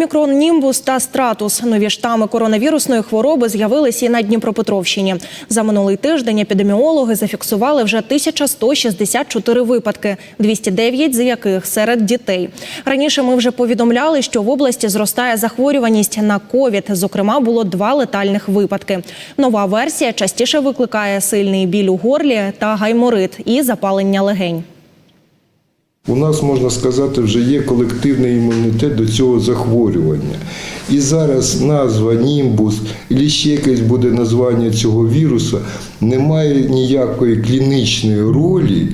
Омікрон, Німбус та Стратус. Нові штами коронавірусної хвороби з'явилися і на Дніпропетровщині. За минулий тиждень епідеміологи зафіксували вже 1164 випадки, 209 з яких серед дітей. Раніше ми вже повідомляли, що в області зростає захворюваність на ковід. Зокрема, було два летальних випадки. Нова версія частіше викликає сильний біль у горлі та гайморит і запалення легень. У нас, можна сказати, вже є колективний імунітет до цього захворювання. І зараз назва німбус, або ще якесь буде названня цього вірусу, не має ніякої клінічної ролі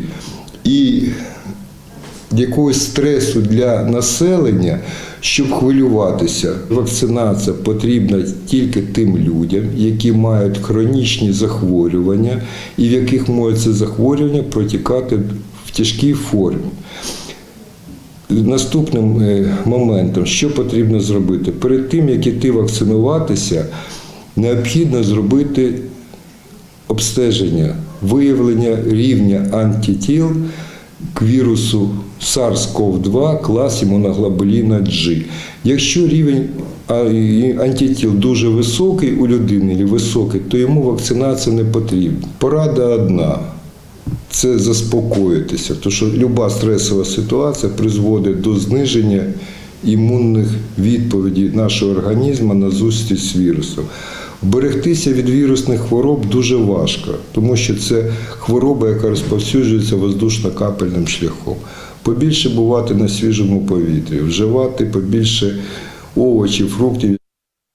і якогось стресу для населення, щоб хвилюватися. Вакцинація потрібна тільки тим людям, які мають хронічні захворювання і в яких може це захворювання протікати тяжкій формі. Наступним е, моментом, що потрібно зробити? Перед тим, як іти вакцинуватися, необхідно зробити обстеження, виявлення рівня антитіл к вірусу SARS-CoV-2 клас імуноглобуліна G. Якщо рівень антитіл дуже високий у людини високий, то йому вакцинація не потрібна. Порада одна це заспокоїтися, тому що люба стресова ситуація призводить до зниження імунних відповідей нашого організму на зустріч з вірусом. Берегтися від вірусних хвороб дуже важко, тому що це хвороба, яка розповсюджується воздушно-капельним шляхом. Побільше бувати на свіжому повітрі, вживати побільше овочів, фруктів.